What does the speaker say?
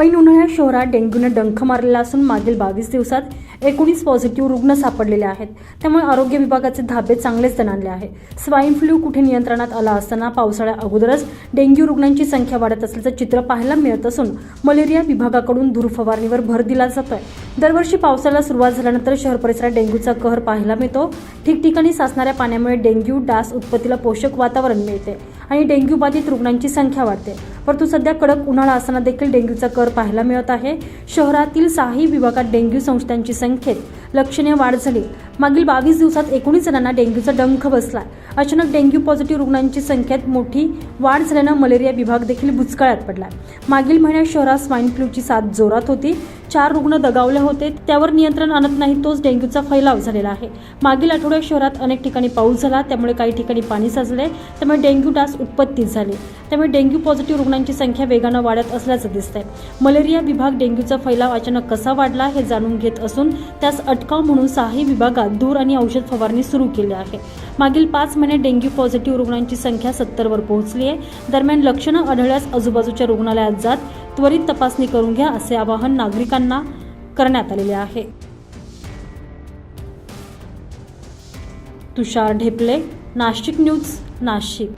ऐन उन्हाळ्यात शहरात डेंग्यूनं डंख मारलेला असून मागील बावीस दिवसात एकोणीस पॉझिटिव्ह रुग्ण सापडलेले आहेत. त्यामुळे आरोग्य विभागाचे धाबे चांगलेच दणाणले आहे. स्वाईन फ्लू कुठे नियंत्रणात आला असताना पावसाळ्या अगोदरच डेंग्यू रुग्णांची संख्या वाढत असल्याचं चित्र पाहायला मिळत असून मलेरिया विभागाकडून धूर फवारणीवर भर दिला जातोय. दरवर्षी पावसाला सुरुवात झाल्यानंतर शहर परिसरात डेंग्यूचा कहर पाहायला मिळतो. ठिकठिकाणी साचणाऱ्या पाण्यामुळे डेंग्यू डास उत्पत्तीला पोषक वातावरण मिळते आणि डेंग्यू बाधित रुग्णांची संख्या वाढते. परंतु सध्या कडक उन्हाळा असताना देखील डेंग्यूचा कर पाहायला मिळत आहे. शहरातील सहाही विभागात डेंग्यू संस्थांची संख्येत लक्षणीय वाढ झाली. मागील बावीस दिवसात एकोणीस जणांना डेंग्यूचा डंख बसला. अचानक डेंग्यू पॉझिटिव्ह रुग्णांची संख्येत मोठी वाढ झाल्यानं मलेरिया विभाग देखील भुचकाळ्यात पडला. मागील महिन्यात शहरात स्वाईन फ्लूची साथ जोरात होती. चार रुग्ण दगावले होते. त्यावर नियंत्रण आणत नाही तोच डेंग्यूचा फैलाव झालेला आहे. मागील आठवड्यात शहरात अनेक ठिकाणी पाऊस झाला. त्यामुळे काही ठिकाणी पाणी साचले. त्यामुळे डेंग्यू डास उत्पत्ती झाली. त्यामुळे डेंग्यू पॉझिटिव्ह रुग्णांची संख्या वेगानं वाढत असल्याचं दिसतंय. मलेरिया विभाग डेंग्यूचा फैलाव अचानक कसा वाढला हे जाणून घेत असून त्यास अटकाव म्हणून सहाही विभागात दूर आणि औषध फवारणी सुरू केली आहे. मागील पाच महिने डेंग्यू पॉझिटिव्ह रुग्णांची संख्या सत्तरवर पोहोचली आहे दरम्यान लक्षणं आढळल्यास आजूबाजूच्या रुग्णालयात जात त्वरित तपासणी करून घ्या असे आवाहन नागरिकांना करण्यात आलेले आहे. तुषार ढेपले नाशिक न्यूज नाशिक.